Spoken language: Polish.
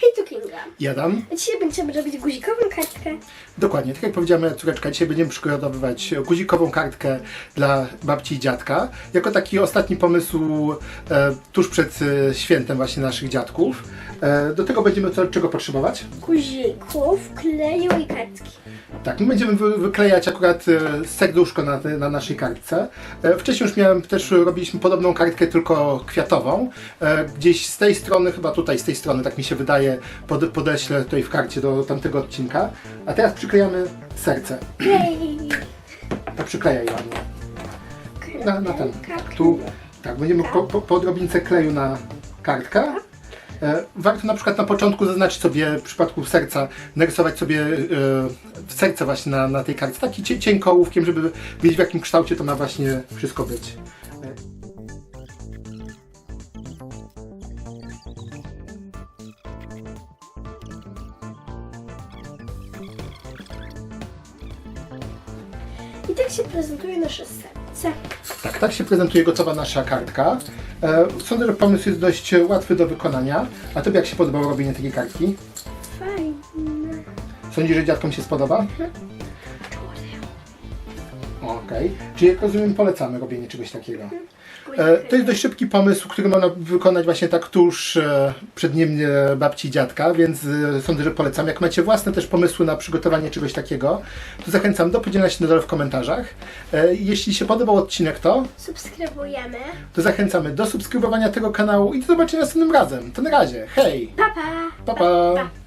Hej tu Kinga. Jadam. A dzisiaj będziemy robić guzikową kartkę. Dokładnie, tak jak powiedziała moja córeczka, dzisiaj będziemy przygotowywać guzikową kartkę dla babci i dziadka. Jako taki ostatni pomysł e, tuż przed e, świętem właśnie naszych dziadków. E, do tego będziemy co, czego potrzebować? Guzików, kleju i kartki. Tak, my będziemy wy, wyklejać akurat e, serduszko na, te- na naszej kartce. E, wcześniej już miałem, też robiliśmy podobną kartkę, tylko kwiatową. E, gdzieś z tej strony, chyba tutaj z tej strony, tak mi się wydaje, pod, podeślę tutaj w karcie do tamtego odcinka. A teraz przyklejamy serce. To przyklejaj ładnie. Na, na ten. Tu, tak, będziemy po, po, odrobince kleju na kartkę. E, Warto na przykład na początku zaznaczyć sobie w przypadku serca, narysować sobie e, w serce właśnie na, na tej kartce, taki cie- cienko ołówkiem, żeby wiedzieć w jakim kształcie to ma właśnie wszystko być. I tak się prezentuje nasze serce. Tak, tak się prezentuje gotowa nasza kartka. E, Sądzę, że pomysł jest dość łatwy do wykonania. A Tobie jak się podobało robienie takiej kartki? Fajne. Sądzisz, że dziadkom się spodoba? Okej. Czyli jak rozumiem, polecamy robienie czegoś takiego. E, To jest dość szybki pomysł, który można wykonać właśnie tak tuż e, przed dniem e, babci i dziadka, więc e, sądzę, że polecam. Jak macie własne też pomysły na przygotowanie czegoś takiego, to zachęcam do podzielenia się na dole w komentarzach. E, Jeśli się podobał odcinek, to, Subskrybujemy. to zachęcamy do subskrybowania tego kanału i do zobaczenia następnym razem. To na razie. Hej! Pa! Pa, pa. pa.